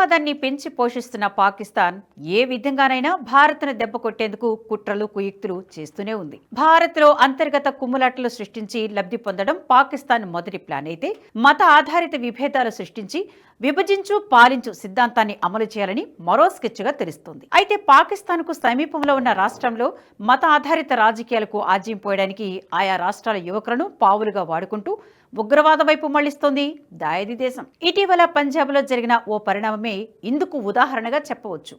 ఉగ్రవాదాన్ని పెంచి పోషిస్తున్న పాకిస్తాన్ ఏ విధంగానైనా భారత్ను దెబ్బ కొట్టేందుకు కుట్రలు కుయుక్తులు చేస్తూనే ఉంది. భారత్లో అంతర్గత కుమ్ములాటలు సృష్టించి లబ్ధి పొందడం పాకిస్తాన్ మొదటి ప్లాన్ అయితే మత ఆధారిత విభేదాలు సృష్టించి విభజించు పాలించు సిద్ధాంతాన్ని అమలు చేయాలని మరో స్కెచ్గా తెలుస్తోంది. అయితే పాకిస్తాన్కు సమీపంలో ఉన్న రాష్ట్రంలో మత ఆధారిత రాజకీయాలకు ఆజ్యం పోయడానికి ఆయా రాష్ట్రాల యువకులను పావులుగా వాడుకుంటూ ఉగ్రవాద వైపు మళ్ళిస్తోంది దాయది దేశం. ఇటీవల పంజాబ్లో జరిగిన ఓ పరిణామమే ఇందుకు ఉదాహరణగా చెప్పవచ్చు.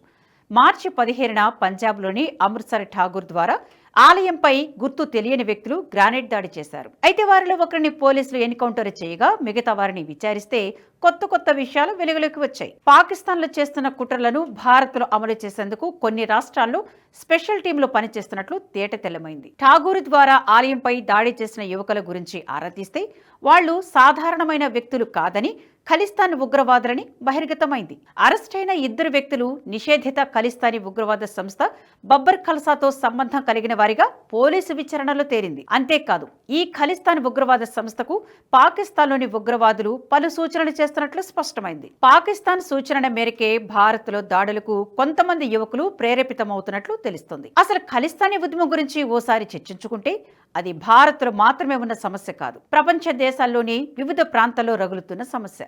మార్చి పదిహేనున పంజాబ్లోని అమృత్సర్ ఠాగూర్ ద్వారా ఆలయంపై గుర్తు తెలియని వ్యక్తులు గ్రానైట్ దాడి చేశారు. అయితే వారిలో ఒకరిని పోలీసులు ఎన్కౌంటర్ చేయగా మిగతా వారిని విచారిస్తే కొత్త కొత్త విషయాలు వెలుగులోకి వచ్చాయి. పాకిస్తాన్లో చేస్తున్న కుట్రలను భారత్లో అమలు చేసేందుకు కొన్ని రాష్ట్రాల్లో స్పెషల్ టీంలు పనిచేస్తున్నట్లు తేట తెల్లమైంది. ఠాగూర్ ద్వారా ఆలయంపై దాడి చేసిన యువకుల గురించి ఆరా తీస్తే వాళ్ళు సాధారణమైన వ్యక్తులు కాదని ఖలిస్తాన్ ఉగ్రవాదులని బహిర్గతమైంది. అరెస్ట్ అయిన ఇద్దరు వ్యక్తులు నిషేధిత ఖలిస్తానీ ఉగ్రవాద సంస్థ బబ్బర్ ఖల్సాతో సంబంధం కలిగిన వారిగా పోలీసు విచారణలో తేలింది. అంతేకాదు ఈ ఖలిస్తాన్ ఉగ్రవాద సంస్థకు పాకిస్తాన్లోని ఉగ్రవాదులు పలు సూచనలు చేస్తున్నట్లు స్పష్టమైంది. పాకిస్తాన్ సూచనల మేరకే భారత్లో దాడులకు కొంతమంది యువకులు ప్రేరేపితమవుతున్నట్లు తెలుస్తుంది. అసలు ఖలిస్తానీ ఉద్యమం గురించి ఓసారి చర్చించుకుంటే అది భారత్లో మాత్రమే ఉన్న సమస్య కాదు. ప్రపంచ దేశాల్లోని వివిధ ప్రాంతాల్లో రగులుతున్న సమస్య.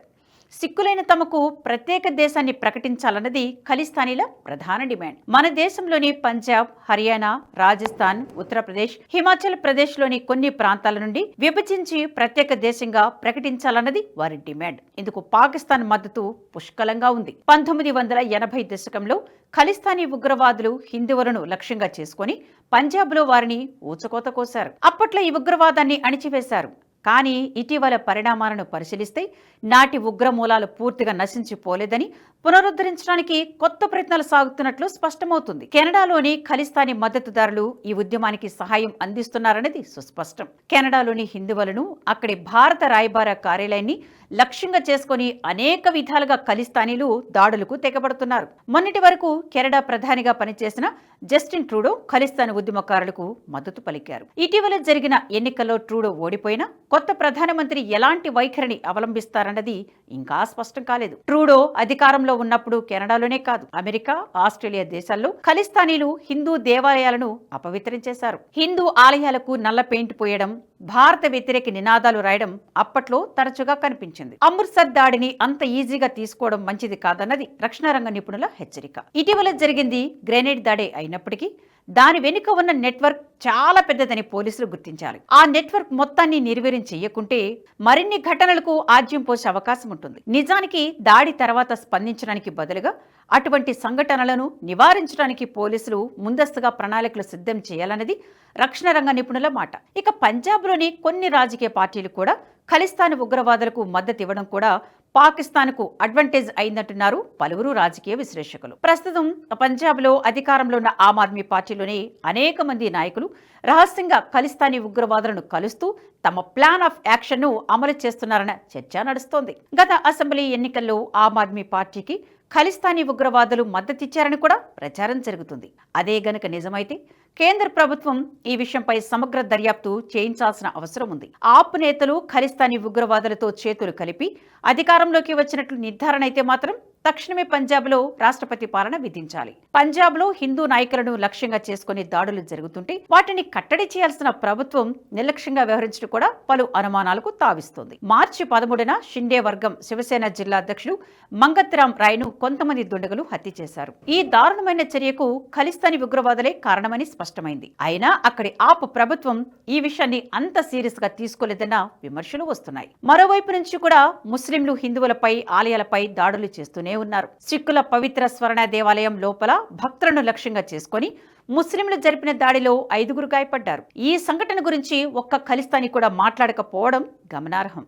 సిక్కులైన తమకు ప్రత్యేక దేశాన్ని ప్రకటించాలన్నది ఖలిస్తానీల ప్రధాన డిమాండ్. మన దేశంలోని పంజాబ్ హర్యానా రాజస్థాన్ ఉత్తరప్రదేశ్ హిమాచల్ ప్రదేశ్లోని కొన్ని ప్రాంతాల నుండి విభజించి ప్రత్యేక దేశంగా ప్రకటించాలన్నది వారి డిమాండ్. ఇందుకు పాకిస్తాన్ మద్దతు పుష్కలంగా ఉంది. పంతొమ్మిది వందల ఎనభై దశకంలో ఖలిస్తానీ ఉగ్రవాదులు హిందువులను లక్ష్యంగా చేసుకుని పంజాబ్లో వారిని ఊచకోత కోశారు. అప్పట్లో ఈ ఉగ్రవాదాన్ని అణిచివేశారు. కానీ ఇటీవల పరిణామాలను పరిశీలిస్తే నాటి ఉగ్రమూలాలు పూర్తిగా నశించిపోలేదని పునరుద్ధరించడానికి కొత్త ప్రయత్నాలు సాగుతున్నట్లు స్పష్టమవుతుంది. కెనడాలోని ఖలిస్తానీ మద్దతుదారులు ఈ ఉద్యమానికి సహాయం అందిస్తున్నారన్నది సుస్పష్టం. కెనడాలోని హిందువులను అక్కడి భారత రాయబార కార్యాలయాన్ని లక్ష్యంగా చేసుకుని అనేక విధాలుగా ఖలిస్తానీలు దాడులకు తెగబడుతున్నారు. మొన్నటి వరకు కెనడా ప్రధానిగా పనిచేసిన జస్టిన్ ట్రూడో ఖలిస్తాన్ ఉద్యమకారులకు మద్దతు పలికారు. ఇటీవల జరిగిన ఎన్నికల్లో ట్రూడో ఓడిపోయినా కొత్త ప్రధానమంత్రి ఎలాంటి వైఖరిని అవలంబిస్తారన్నది ఇంకా స్పష్టం కాలేదు. ట్రూడో అధికారంలో ఉన్నప్పుడు కెనడాలోనే కాదు అమెరికా ఆస్ట్రేలియా దేశాల్లో ఖలిస్తానీలు హిందూ దేవాలయాలను అపవిత్రం చేశారు హిందూ ఆలయాలకు నల్ల పెయింట్ పోయడం భారత వ్యతిరేక నినాదాలు రాయడం అప్పట్లో తరచుగా కనిపించింది. అమృత్సర్ దాడిని అంత ఈజీగా తీసుకోవడం మంచిది కాదన్నది రక్షణ రంగ నిపుణుల హెచ్చరిక. ఇటీవల జరిగింది గ్రెనేడ్ దాడి అయినప్పటికీ దాని వెనుక ఉన్న నెట్వర్క్ చాలా పెద్దదని పోలీసులు గుర్తించాలి. ఆ నెట్వర్క్ మొత్తాన్ని నిర్వీర్యం చేయకుంటే మరిన్ని ఘటనలకు ఆజ్యం పోసే అవకాశం ఉంటుంది. నిజానికి దాడి తర్వాత స్పందించడానికి బదులుగా అటువంటి సంఘటనలను నివారించడానికి పోలీసులు ముందస్తుగా ప్రణాళికలు సిద్ధం చేయాలన్నది రక్షణ రంగ నిపుణుల మాట. ఇక పంజాబ్లోని కొన్ని రాజకీయ పార్టీలు కూడా ఖలిస్తాన్ ఉగ్రవాదులకు మద్దతు ఇవ్వడం కూడా పాకిస్తాన్కు అడ్వాంటేజ్ అయిందంటున్నారు పలువురు రాజకీయ విశ్లేషకులు. ప్రస్తుతం పంజాబ్లో అధికారంలో ఉన్న ఆమ్ ఆద్మీ పార్టీలోని అనేక మంది నాయకులు రహస్యంగా ఖలిస్తానీ ఉగ్రవాదులను కలుస్తూ తమ ప్లాన్ ఆఫ్ యాక్షన్ను అమలు చేస్తున్నారన్న చర్చ నడుస్తోంది. గత అసెంబ్లీ ఎన్నికల్లో ఆమ్ ఆద్మీ పార్టీకి ఖలిస్తానీ ఉగ్రవాదులు మద్దతిచ్చారని కూడా ప్రచారం జరుగుతుంది. అదే గనుక నిజమైతే కేంద్ర ప్రభుత్వం ఈ విషయంపై సమగ్ర దర్యాప్తు చేయించాల్సిన అవసరం ఉంది. ఆప్ నేతలు ఖలిస్తానీ ఉగ్రవాదులతో చేతులు కలిపి అధికారంలోకి వచ్చినట్లు నిర్ధారణ అయితే మాత్రం తక్షణమే పంజాబ్లో రాష్ట్రపతి పాలన విధించాలి. పంజాబ్లో హిందూ నాయకులను లక్ష్యంగా చేసుకుని దాడులు జరుగుతుంటే వాటిని కట్టడి చేయాల్సిన ప్రభుత్వం నిర్లక్ష్యంగా వ్యవహరించడం కూడా పలు అనుమానాలకు తావిస్తోంది. మార్చి పదమూడున షిండే వర్గం శివసేన జిల్లా అధ్యక్షుడు మంగత్రాం రాయ్ను కొంతమంది దుండగులు హత్య చేశారు. ఈ దారుణమైన చర్యకు ఖలిస్తానీ ఉగ్రవాదులే కారణమని స్పష్టమైంది. అయినా అక్కడి ఆప్ ప్రభుత్వం ఈ విషయాన్ని అంత సీరియస్గా తీసుకోలేదన్న విమర్శలు వస్తున్నాయి. మరోవైపు నుంచి కూడా ముస్లింలు హిందువులపై ఆలయాలపై దాడులు చేస్తూనే ఉన్నారు. సిక్కుల పవిత్ర స్వర్ణ దేవాలయం లోపల భక్తులను లక్ష్యంగా చేసుకొని ముస్లింలు జరిపిన దాడిలో ఐదుగురు గాయపడ్డారు. ఈ సంఘటన గురించి ఒక్క ఖలిస్తానీ కూడా మాట్లాడకపోవడం గమనార్హం.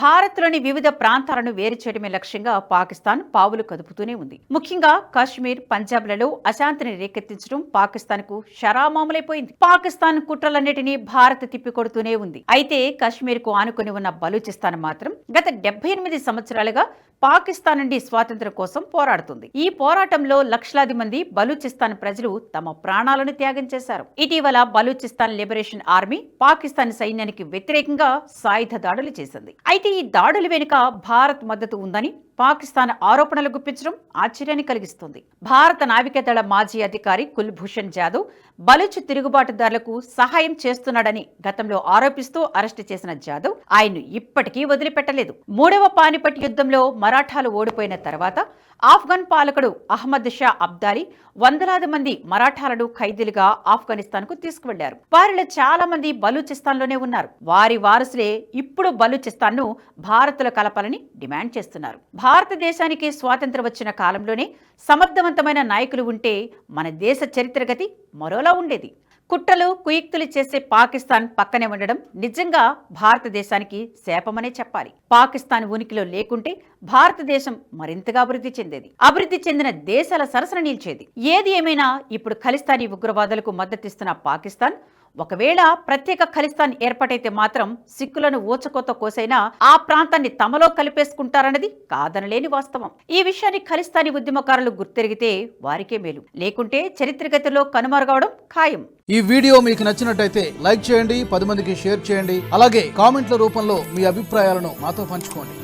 భారత్లోని వివిధ ప్రాంతాలను వేరు చేయడమే లక్ష్యంగా పాకిస్తాన్ పావులు కదుపుతూనే ఉంది. ముఖ్యంగా కాశ్మీర్ పంజాబ్లలో అశాంతిని రేకెత్తించడం పాకిస్తాన్కు శరామాములైపోయింది పాకిస్తాన్ కుట్రలన్నిటినీ భారత్ తిప్పికొడుతూనే ఉంది. అయితే కాశ్మీర్కు ఆనుకుని ఉన్న బలూచిస్తాన్ మాత్రం గత డెబ్బై ఎనిమిది సంవత్సరాలుగా పాకిస్తాన్ నుండి స్వాతంత్ర్యం కోసం పోరాడుతుంది. ఈ పోరాటంలో లక్షలాది మంది బలూచిస్తాన్ ప్రజలు తమ ప్రాణాలను త్యాగం చేశారు. ఇటీవల బలూచిస్తాన్ లిబరేషన్ ఆర్మీ పాకిస్తాన్ సైన్యానికి వ్యతిరేకంగా సాయుధ దాడులు చేసింది. అయితే ఈ దాడుల వెనుక భారత్ మద్దతు ఉందని పాకిస్తాన్ ఆరోపణలు గుప్పించడం ఆశ్చర్యాన్ని కలిగిస్తుంది. భారత నావికాదళ మాజీ అధికారి కుల్భూషణ్ జాదవ్ బలుచ్ తిరుగుబాటుదారులకు సహాయం చేస్తున్నాడని గతంలో ఆరోపిస్తూ అరెస్టు చేసిన జాదవ్ ఆయన్ను ఇప్పటికీ వదిలిపెట్టలేదు. మూడవ పానిపట్ యుద్ధంలో మరాఠాలు ఓడిపోయిన తర్వాత ఆఫ్ఘన్ పాలకుడు అహ్మద్ షా అబ్దాలీ వందలాది మంది మరాఠాలను ఖైదీలుగా ఆఫ్ఘనిస్తాన్కు తీసుకువెళ్ళారు. వారిలో చాలా మంది బలూచిస్తాన్లోనే ఉన్నారు. వారి వారసులే ఇప్పుడు బలూచిస్తాన్ను భారత్లో కలపాలని డిమాండ్ చేస్తున్నారు. భారతదేశానికి స్వాతంత్రం వచ్చిన కాలంలోనే సమర్థవంతమైన నాయకులు ఉంటే మన దేశ చరిత్రగతి మరోలా ఉండేది. కుట్రలు కుయుక్తులు చేసే పాకిస్తాన్ పక్కనే ఉండడం నిజంగా భారతదేశానికి శాపమనే చెప్పాలి. పాకిస్తాన్ ఉనికిలో లేకుంటే భారతదేశం మరింతగా అభివృద్ధి చెందేది. అభివృద్ధి చెందిన దేశాల సరసన నిలిచేది. ఏది ఏమైనా ఇప్పుడు ఖలిస్తానీ ఉగ్రవాదులకు మద్దతిస్తున్న పాకిస్తాన్ ఒకవేళ ప్రత్యేక ఖలిస్తాన్ ఏర్పాటైతే మాత్రం సిక్కులను ఊచకోత కోసైనా ఆ ప్రాంతాన్ని తమలో కలిపేసుకుంటారన్నది కాదనలేని వాస్తవం. ఈ విషయాన్ని ఖలిస్తానీ ఉద్యమకారులు గుర్తెరిగితే వారికే మేలు. లేకుంటే చరిత్రగతిలో కనుమరుగవడం ఖాయం. ఈ వీడియో మీకు నచ్చినట్టయితే లైక్ చేయండి పది మందికి షేర్ చేయండి అలాగే కామెంట్ల రూపంలో మీ అభిప్రాయాలను మాతో పంచుకోండి.